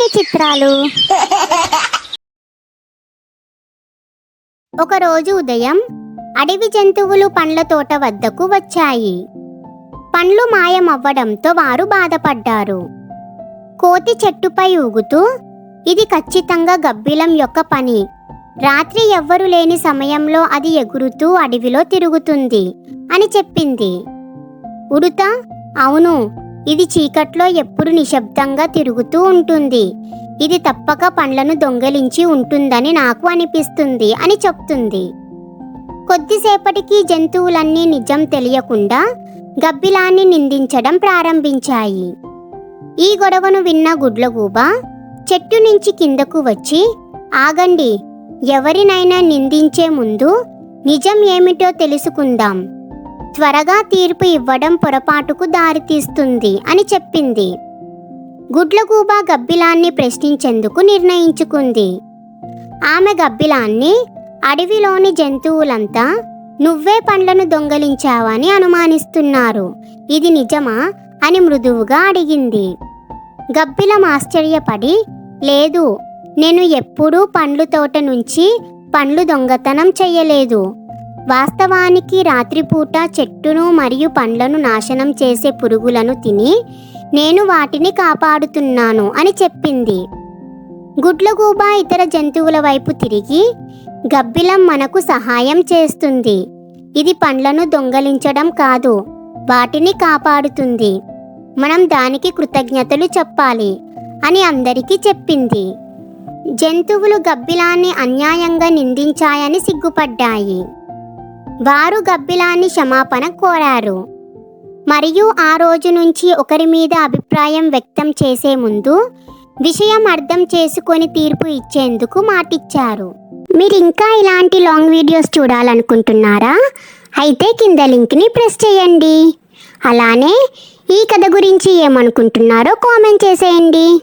మరిన్ని చిత్రాలు? ఒకరోజు ఉదయం అడవి జంతువులు పండ్ల తోట వద్దకు వచ్చాయి. పండ్లు మాయమవ్వడంతో వారు బాధపడ్డారు. కోతి చెట్టుపై ఊగుతూ ఇది ఖచ్చితంగా గబ్బిలం యొక్క పని. రాత్రి ఎవ్వరు లేని సమయంలో అది ఎగురుతూ అడవిలో తిరుగుతుంది అని చెప్పింది. ఉడుత? అవును. ఇది చీకట్లో ఎప్పుడు నిశ్శబ్దంగా తిరుగుతూ ఉంటుంది. ఇది తప్పక పండ్లను దొంగలించి ఉంటుందని నాకు అనిపిస్తుంది అని చెప్తుంది. కొద్దిసేపటికి జంతువులన్నీ నిజం తెలియకుండా గబ్బిలాన్ని నిందించడం ప్రారంభించాయి. ఈ గొడవను విన్న గుడ్లగూబ చెట్టు నుంచి కిందకు వచ్చి ఆగండి ఎవరినైనా నిందించే ముందు నిజం ఏమిటో తెలుసుకుందాం. త్వరగా తీర్పు ఇవ్వడం పొరపాటుకు దారితీస్తుంది అని చెప్పింది. గుడ్లగూబ గబ్బిలాన్ని ప్రశ్నించేందుకు నిర్ణయించుకుంది. ఆమె గబ్బిలాన్ని అడవిలోని జంతువులంతా నువ్వే పండ్లను దొంగలించావని అనుమానిస్తున్నారు. ఇది నిజమా? అని మృదువుగా అడిగింది. గబ్బిలం ఆశ్చర్యపడి లేదు నేను ఎప్పుడూ పండ్లు తోట నుంచి పండ్లు దొంగతనం చెయ్యలేదు వాస్తవానికి రాత్రిపూట చెట్టును మరియు పండ్లను నాశనం చేసే పురుగులను తిని నేను వాటిని కాపాడుతున్నాను అని చెప్పింది. గుడ్లగూబ ఇతర జంతువుల వైపు తిరిగి గబ్బిలం మనకు సహాయం చేస్తుంది. ఇది పండ్లను దొంగలించడం కాదు వాటిని కాపాడుతుంది. మనం దానికి కృతజ్ఞతలు చెప్పాలి అని అందరికీ చెప్పింది. జంతువులు గబ్బిలాన్ని అన్యాయంగా నిందించాయని సిగ్గుపడ్డాయి. వారు గబ్బిలాన్ని క్షమాపణ కోరారు. మరియు ఆ రోజు నుంచి ఒకరి మీద అభిప్రాయం వ్యక్తం చేసే ముందు విషయం అర్థం చేసుకొని తీర్పు ఇచ్చేందుకు మాటిచ్చారు. మీరు ఇంకా ఇలాంటి లాంగ్ వీడియోస్ చూడాలనుకుంటున్నారా? అయితే కింద లింక్ని ప్రెస్ చేయండి. అలానే ఈ కథ గురించి ఏమనుకుంటున్నారో కామెంట్ చేసేయండి.